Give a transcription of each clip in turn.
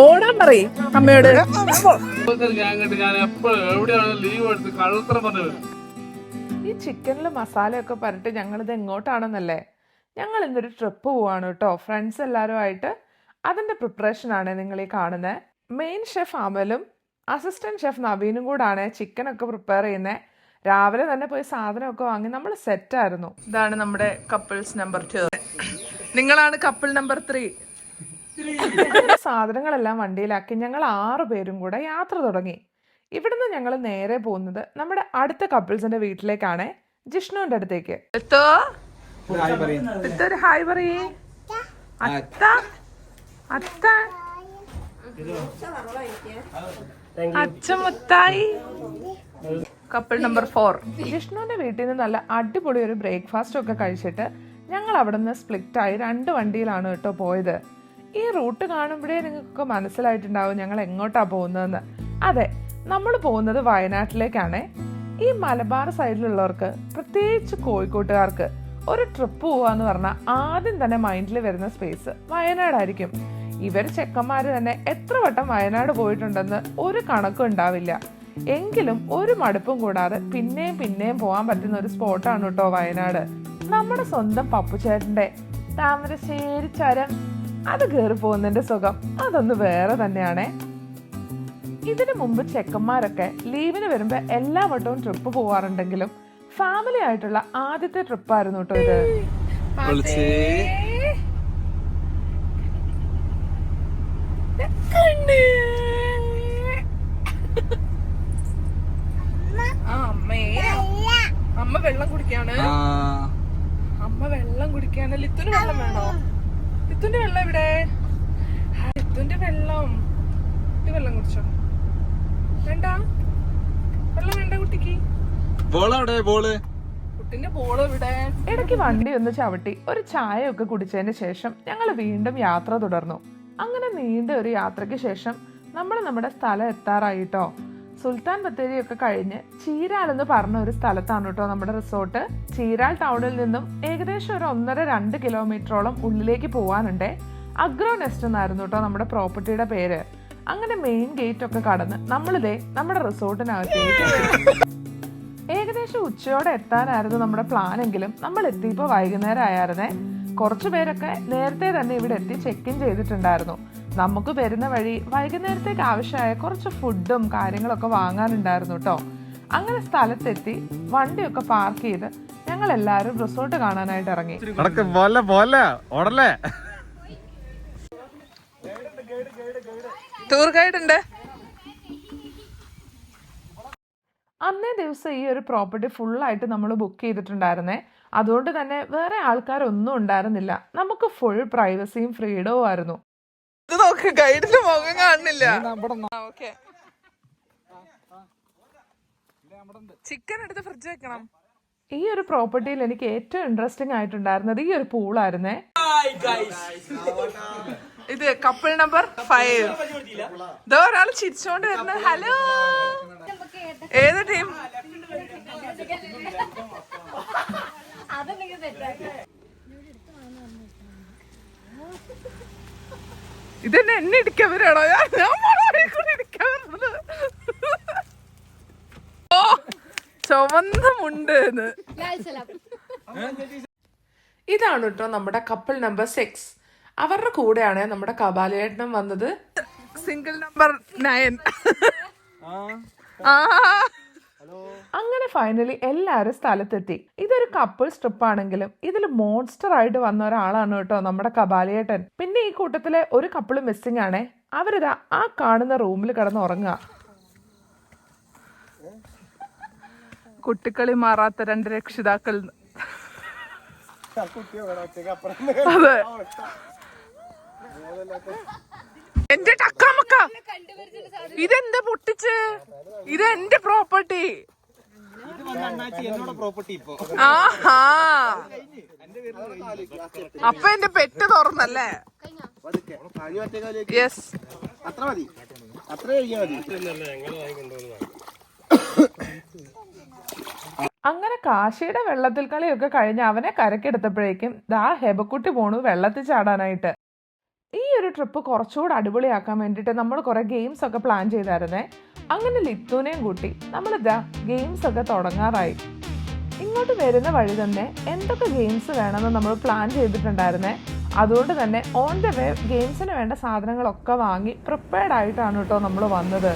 ഓടാൻ പറയും അമ്മയോട്. ഈ ചിക്കനിൽ മസാലയൊക്കെ പറഞ്ഞിട്ട് ഞങ്ങളിത് എങ്ങോട്ടാണെന്നല്ലേ? ഞങ്ങൾ ഇന്നൊരു ട്രിപ്പ് പോവാണ് കേട്ടോ ഫ്രണ്ട്സ് എല്ലാവരുമായിട്ട് പ്രിപ്പറേഷൻ ആണ് നിങ്ങൾ ഈ കാണുന്നത് മെയിൻ ഷെഫ് അമലും അസിസ്റ്റന്റ് ഷെഫ് നവീനും കൂടാണ് ചിക്കൻ ഒക്കെ പ്രിപ്പയർ ചെയ്യുന്നത് രാവിലെ തന്നെ പോയി സാധനമൊക്കെ വാങ്ങി നമ്മൾ സെറ്റ് ആയിരുന്നു. ഇതാണ് നമ്മുടെ കപ്പിൾസ് നമ്പർ ടു നിങ്ങളാണ് കപ്പിൾ നമ്പർ ത്രീ സാധനങ്ങളെല്ലാം വണ്ടിയിലാക്കി ഞങ്ങൾ ആറു പേരും കൂടെ യാത്ര തുടങ്ങി. ഇവിടുന്ന് ഞങ്ങൾ നേരെ പോകുന്നത് നമ്മുടെ അടുത്ത കപ്പിൾസിന്റെ വീട്ടിലേക്കാണ്. ജിഷ്ണുവിന്റെ അടുത്തേക്ക്. എത്തോ? ഒരു ഹായ് പറയേ. അത്ത. അത്ത. മുത്തായി കപ്പിൾ നമ്പർ ഫോർ. ജിഷ്ണുവിന്റെ വീട്ടിൽ നിന്ന് നല്ല അടിപൊളി ഒരു ബ്രേക്ക്ഫാസ്റ്റ് ഒക്കെ കഴിച്ചിട്ട് ഞങ്ങൾ അവിടെ നിന്ന് സ്പ്ലിറ്റ് ആയി രണ്ട് വണ്ടിയിലാണ് കേട്ടോ പോയത്. ഈ റൂട്ട് കാണുമ്പോഴേ നിങ്ങൾക്ക് മനസ്സിലായിട്ടുണ്ടാവും ഞങ്ങൾ എങ്ങോട്ടാണ് പോകുന്നതെന്ന്. അതെ നമ്മൾ പോകുന്നത് വയനാട്ടിലേക്കാണ്. ഈ മലബാർ സൈഡിലുള്ളവർക്ക് പ്രത്യേകിച്ച് കോഴിക്കോട്ടുകാർക്ക് ഒരു ട്രിപ്പ് പോവാന്ന് പറഞ്ഞാൽ ആദ്യം തന്നെ മൈൻഡിൽ വരുന്ന സ്പേസ് വയനാടായിരിക്കും. ഇവർ ചെക്കന്മാർ തന്നെ എത്ര വട്ടം വയനാട് പോയിട്ടുണ്ടെന്ന് ഒരു കണക്കും ഉണ്ടാവില്ല. എങ്കിലും ഒരു മടുപ്പും കൂടാതെ പിന്നെയും പിന്നെയും പോകാൻ പറ്റുന്ന ഒരു സ്പോട്ടാണ് കേട്ടോ വയനാട്. നമ്മുടെ സ്വന്തം പപ്പുചേട്ടന്റെ താമരശ്ശേരി ചരം. അത് കയറി പോകുന്നതിന്റെ സുഖം. അതൊന്ന് വേറെ തന്നെയാണേ. ഇതിനു മുമ്പ് ചെക്കന്മാരൊക്കെ ലീവിന് വരുമ്പോ എല്ലാ വട്ടവും ട്രിപ്പ് പോവാറുണ്ടെങ്കിലും ഫാമിലി ആയിട്ടുള്ള ആദ്യത്തെ ട്രിപ്പായിരുന്നു കേട്ടോ ഇത് ആ, അമ്മേ അമ്മ വെള്ളം കുടിക്കാണ് അമ്മ വെള്ളം കുടിക്കാണ് ലിത്തുന് വെള്ളം വേണോ ലിത്തുന്റെ വെള്ളം എവിടെ ആ, ലിത്തുന്റെ വെള്ളം കുട്ടി വെള്ളം കുടിച്ചോ. വേണ്ട. വെള്ളം വേണ്ട കുട്ടിക്ക്. ബോളവിടെ ബോൾ. കുട്ടിന്റെ ബോൾ ഇവിടെ. ഇടയ്ക്ക് വണ്ടി ഒന്ന് ചവിട്ടി ഒരു ചായ ഒക്കെ കുടിച്ചതിന് ശേഷം ഞങ്ങൾ വീണ്ടും യാത്ര തുടർന്നു. അങ്ങനെ നീണ്ട ഒരു യാത്രയ്ക്ക് ശേഷം നമ്മൾ നമ്മുടെ സ്ഥലം എത്താറായിട്ടോ? സുൽത്താൻ ബത്തേരി ഒക്കെ കഴിഞ്ഞ് ചീരാൽ എന്ന് പറഞ്ഞ ഒരു സ്ഥലത്താണ് കേട്ടോ നമ്മുടെ റിസോർട്ട്. ചീരാൽ ടൗണിൽ നിന്നും ഏകദേശം ഒരു ഒന്നര രണ്ട് കിലോമീറ്ററോളം ഉള്ളിലേക്ക് പോവാനുണ്ട്. അഗ്രോ നെസ്റ്റ് എന്നായിരുന്നു കേട്ടോ നമ്മുടെ പ്രോപ്പർട്ടിയുടെ പേര്. അങ്ങനെ മെയിൻ ഗേറ്റ് ഒക്കെ കടന്ന് നമ്മളിതേ നമ്മുടെ റിസോർട്ടിനകത്തേക്ക് ഏകദേശം ഉച്ചയോടെ എത്താനായിരുന്നു നമ്മുടെ പ്ലാൻ എങ്കിലും നമ്മൾ എത്തിയപ്പോൾ വൈകുന്നേരം ആയിരുന്നേ കുറച്ചു പേരൊക്കെ നേരത്തെ തന്നെ ഇവിടെ എത്തി ചെക്ക് ഇൻ ചെയ്തിട്ടുണ്ടായിരുന്നു. നമുക്ക് വരുന്ന വഴി വൈകുന്നേരത്തേക്ക് ആവശ്യമായ കുറച്ച് ഫുഡും കാര്യങ്ങളൊക്കെ വാങ്ങാനുണ്ടായിരുന്നു കേട്ടോ അങ്ങനെ സ്ഥലത്തെത്തി വണ്ടിയൊക്കെ പാർക്ക് ചെയ്ത് ഞങ്ങൾ എല്ലാവരും റിസോർട്ട് കാണാനായിട്ട് ഇറങ്ങി. ടൂർ ഗൈഡ് ഉണ്ട് അന്നേ ദിവസം ഈ ഒരു പ്രോപ്പർട്ടി ഫുള്ളായിട്ട് നമ്മൾ ബുക്ക് ചെയ്തിട്ടുണ്ടായിരുന്നേ. അതുകൊണ്ട് തന്നെ വേറെ ആൾക്കാരൊന്നും ഉണ്ടായിരുന്നില്ല. നമുക്ക് ഫുൾ പ്രൈവസിയും ഫ്രീഡവും ആയിരുന്നു. ഇത് നോക്ക് ഗൈഡിന്റെ മുഖം കാണുന്നില്ല ചിക്കൻ എടുത്ത് ഫ്രിഡ്ജ് വെക്കണം. ഈ ഒരു പ്രോപ്പർട്ടിയിൽ എനിക്ക് ഏറ്റവും ഇൻട്രസ്റ്റിംഗ് ആയിട്ടുണ്ടായിരുന്നത് ഈ ഒരു പൂളായിരുന്നേ ഇത് കപ്പിൾ നമ്പർ ഫൈവ് ഇതോ ഒരാൾ ചിരിച്ചോണ്ട് വരുന്നത് ഹലോ ഏത് ടീം ഇതെന്നെ എന്നെ ഇടിക്കാൻ വരാണോ ഞാൻ ഇടിക്കാൻ വരുന്നത് ഓ ചുവന്ന മുണ്ട് ഇതാണ് കേട്ടോ നമ്മുടെ കപ്പിൾ നമ്പർ സിക്സ് അവരുടെ കൂടെയാണ് നമ്മുടെ കപാലേട്ടനും വന്നത്. Single number nine. അങ്ങനെ ഫൈനലി എല്ലാവരും സ്ഥലത്തെത്തി. ഇതൊരു കപ്പിൾ സ്ട്രിപ്പ് ആണെങ്കിലും ഇതിൽ മോൺസ്റ്റർ ആയിട്ട് വന്ന ഒരാളാണ് കേട്ടോ നമ്മുടെ കപാലിയേട്ടൻ പിന്നെ ഈ കൂട്ടത്തിലെ ഒരു കപ്പിൾ മിസ്സിംഗ് ആണേ. അവരിതാ ആ കാണുന്ന റൂമിൽ കിടന്ന് ഉറങ്ങുക. കുട്ടിക്കളി മാറാത്ത രണ്ട് രക്ഷിതാക്കൾ. അതെ. എന്റെ ടക്കാമക്ക ഇതെന്താ പൊട്ടിച്ച്? ഇത് എന്റെ പ്രോപ്പർട്ടി ആഹാ. അപ്പൊ എന്റെ പെറ്റ് തുറന്നല്ലേ? യെസ് അത്ര മതി അങ്ങനെ കാശിയുടെ വെള്ളത്തിൽ കളിയൊക്കെ കഴിഞ്ഞ് അവനെ കരക്കെടുത്തപ്പോഴേക്കും ദാ ഹെബക്കുട്ടി പോണു വെള്ളത്തിൽ ചാടാനായിട്ട്. ഈ ഒരു ട്രിപ്പ് കുറച്ചുകൂടെ അടിപൊളിയാക്കാൻ വേണ്ടിയിട്ട് നമ്മൾ കുറേ ഗെയിംസ് ഒക്കെ പ്ലാൻ ചെയ്തായിരുന്നേ. അങ്ങനെ ലിത്തുവിനെയും കൂട്ടി നമ്മൾ ഇതാ ഗെയിംസ് ഒക്കെ തുടങ്ങാറായി. ഇങ്ങോട്ട് വരുന്ന വഴി തന്നെ എന്തൊക്കെ ഗെയിംസ് വേണമെന്ന് നമ്മൾ പ്ലാൻ ചെയ്തിട്ടുണ്ടായിരുന്നേ. അതുകൊണ്ട് തന്നെ ഓൺ ദ വേ ഗെയിംസിന് വേണ്ട സാധനങ്ങളൊക്കെ വാങ്ങി പ്രിപ്പയർഡ് ആയിട്ടാണ് കേട്ടോ നമ്മൾ വന്നത്.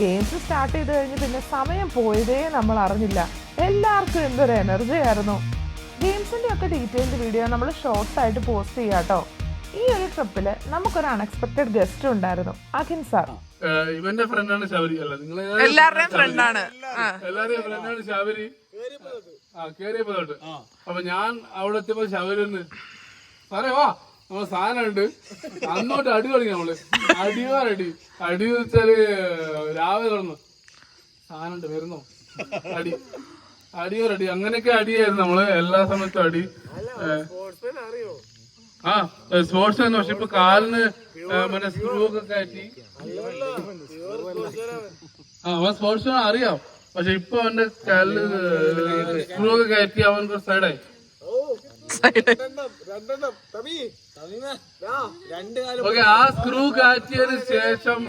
ഗെയിംസ് സ്റ്റാർട്ട് ചെയ്ത് കഴിഞ്ഞ് പിന്നെ സമയം പോയതേ നമ്മൾ അറിഞ്ഞില്ല. എല്ലാവർക്കും എന്തൊരു എനർജി ആയിരുന്നു. ഗെയിംസിന്റെ ഒക്കെ ഡീറ്റെയിൽഡ് വീഡിയോ നമ്മൾ ഷോർട്സ് ആയിട്ട് പോസ്റ്റ് ചെയ്യാം കേട്ടോ. ഈ ഒരു ട്രിപ്പിൽ നമുക്കൊരു അൺഎക്സ്പെക്ടഡ് ഗസ്റ്റ് ഉണ്ടായിരുന്നു അഖിൻ സാർ ഇവന്റെ ഫ്രണ്ടാണ് ശബരി. അല്ല നിങ്ങൾ എല്ലാവരുടെയും ഫ്രണ്ടാണ് എല്ലാവരുടെയും ഫ്രണ്ടാണ് ശബരി. ആ കേറിയപ്പോ തൊട്ട് അപ്പൊ ഞാൻ അവിടെ എത്തിയപ്പോ ശബരി ഒന്ന് സാറേ വാ നമ്മളെ സാധനമുണ്ട്. അന്നോട്ട് അടി തുടങ്ങി നമ്മൾ. അടിയോരടി അടി എന്ന് വെച്ചാൽ രാവിലെ തുടങ്ങും സാധനമുണ്ട് വരുന്നു? അടി. അടിയോരടി അങ്ങനെയൊക്കെ അടിയായിരുന്നു നമ്മൾ. എല്ലാ സമയത്തും അടി. ഏഹ് ആ സ്പോർട്സ് തന്നെ പക്ഷെ ഇപ്പൊ കാലിന് മറ്റേ സ്ക്രൂ ഒക്കെ കയറ്റി. ആ അവൻ സ്പോർട്സ് അറിയാം. പക്ഷെ ഇപ്പൊ അവന്റെ കാലിൽ സ്ക്രൂ ഒക്കെ കയറ്റി അവൻ സൈഡായി ഓക്കെ ആ സ്ക്രൂ കാറ്റിയതിന് ശേഷം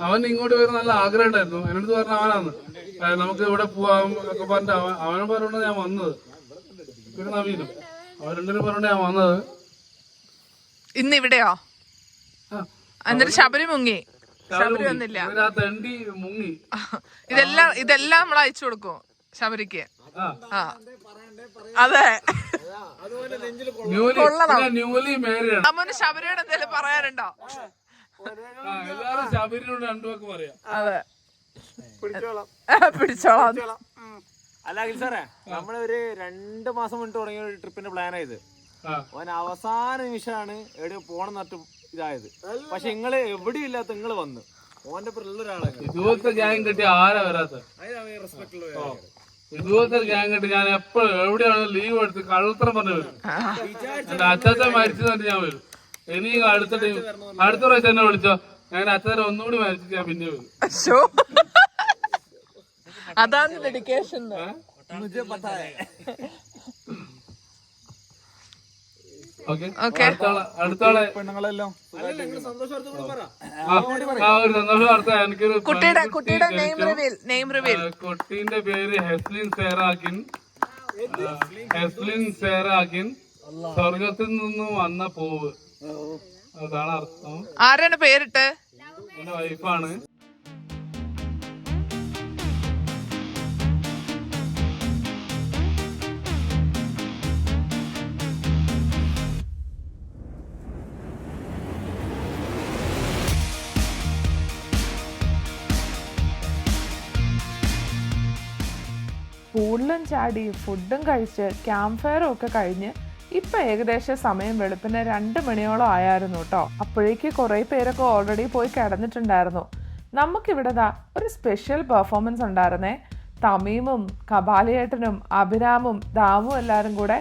അവൻ ഇങ്ങോട്ട് വരുന്ന നല്ല ആഗ്രഹം ഉണ്ടായിരുന്നു. എന്നോട് പറഞ്ഞ അവനാന്ന് ഏ, നമുക്ക് ഇവിടെ പോവാം ഒക്കെ പറഞ്ഞിട്ട് അവൻ അവനെ പറഞ്ഞോണ്ട് ഞാൻ വന്നത്. പിന്നെ നവീനും? അവൻ രണ്ടിനും പറഞ്ഞോണ്ട് ഞാൻ വന്നത്. ഇന്ന് ഇവിടെയോ? എന്നിട്ട് ശബരി മുങ്ങി. ശബരി മുങ്ങി. വന്നില്ല. ഇവർ ആ തെണ്ടി മുങ്ങി. ഇതെല്ലാം ഇതെല്ലാം നമ്മൾ അയച്ചു കൊടുക്കും ശബരിക്ക്. ആ. അതെ. ന്യൂലി പിന്നെ ന്യൂലി അമ്മന് ശബരിയോട് എന്തെങ്കിലും പറയാനുണ്ടോ? ശബരിനോട് പറയാം. അതെ. പിടിച്ചോളാം. പിടിച്ചോളാം. അല്ല അഖിൽ സാറേ നമ്മളൊരു രണ്ട് മാസം മുന്നിട്ട് തുടങ്ങിയ ഒരു ട്രിപ്പിന്റെ പ്ലാൻ ആയത് അവൻ ഓൻ അവസാന നിമിഷമാണ് എവിടെ പോണം നട്ട് ഇതായത്. പക്ഷെ നിങ്ങൾ എവിടെയും ഇല്ലാത്ത നിങ്ങൾ വന്ന്. ഓന്റെ ഉള്ള ഒരാളാണ് ഇതുപോലത്തെ ഗ്യാങ് കിട്ടി ആരാ വരാത്ത ഇതുപോലത്തെ ഗ്യാങ് കിട്ടി ഞാൻ എപ്പോഴും എവിടെയാണ് ലീവ് എടുത്ത് കള്ളത്തരം പറഞ്ഞു വരും. എന്റെ അച്ചാച്ചൻ മരിച്ചു ഞാൻ വരും. ഇനി അടുത്ത ടൈം അടുത്ത പ്രാവശ്യം എന്നെ വിളിച്ചോ. ഞാൻ അച്ഛനെ ഒന്നുകൂടി മരിച്ചിട്ട് ഞാൻ പിന്നെ വരും. അശോ അതാണ് ഡെഡിക്കേഷൻ കുട്ടിയുടെ കുട്ടിയുടെ നെയിം റിവീൽ നെയിം റിവീൽ കുട്ടീന്റെ പേര് ഹെസ്ലിൻ സേറാക്കിൻ ഹെസ്ലിൻ സേറാക്കിൻ സ്വർഗത്തിൽ നിന്നും വന്ന പൂവ്. അതാണ് അർത്ഥം. ആരാണ് പേരിട്ട് എന്റെ വൈഫാണ് പൂളിലും ചാടി ഫുഡും കഴിച്ച് ക്യാമ്പ് ഫയറും ഒക്കെ കഴിഞ്ഞ് ഇപ്പൊ ഏകദേശം സമയം വെളുപ്പിന് രണ്ട് മണിയോളം ആയായിരുന്നു കേട്ടോ അപ്പോഴേക്ക് കുറേ പേരൊക്കെ ഓൾറെഡി പോയി കിടന്നിട്ടുണ്ടായിരുന്നു. നമുക്കിവിടെ ദാ ഒരു സ്പെഷ്യൽ പെർഫോമൻസ് ഉണ്ടായിരുന്നേ. തമീമും കപാലിയേട്ടനും അഭിരാമും ദാമും എല്ലാവരും കൂടെ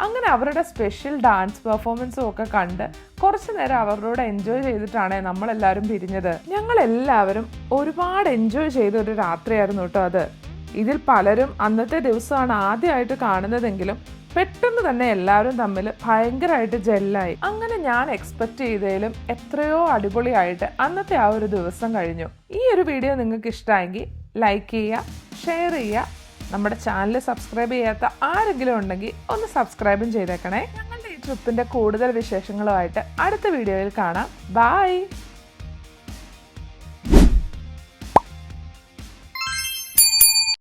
അങ്ങനെ അവരുടെ സ്പെഷ്യൽ ഡാൻസ് പെർഫോമൻസും ഒക്കെ കണ്ട് കുറച്ചു നേരം അവരോട് എൻജോയ് ചെയ്തിട്ടാണ് നമ്മളെല്ലാവരും പിരിഞ്ഞത്. ഞങ്ങളെല്ലാവരും ഒരുപാട് എൻജോയ് ചെയ്ത ഒരു രാത്രിയായിരുന്നു കേട്ടോ അത്. ഇതിൽ പലരും അന്നത്തെ ദിവസമാണ് ആദ്യമായിട്ട് കാണുന്നതെങ്കിലും പെട്ടെന്ന് തന്നെ എല്ലാവരും തമ്മിൽ ഭയങ്കരമായിട്ട് ജെല്ലായി. അങ്ങനെ ഞാൻ എക്സ്പെക്ട് ചെയ്തതിലും എത്രയോ അടിപൊളിയായിട്ട് അന്നത്തെ ആ ഒരു ദിവസം കഴിഞ്ഞു. ഈ ഒരു വീഡിയോ നിങ്ങൾക്ക് ഇഷ്ടമായെങ്കിൽ ലൈക്ക് ചെയ്യുക ഷെയർ ചെയ്യുക. നമ്മുടെ ചാനൽ സബ്സ്ക്രൈബ് ചെയ്യാത്ത ആരെങ്കിലും ഉണ്ടെങ്കിൽ ഒന്ന് സബ്സ്ക്രൈബും ചെയ്തേക്കണേ. ഞങ്ങളുടെ ഈ ട്രിപ്പിന്റെ കൂടുതൽ വിശേഷങ്ങളുമായിട്ട് അടുത്ത വീഡിയോയിൽ കാണാം. ബൈ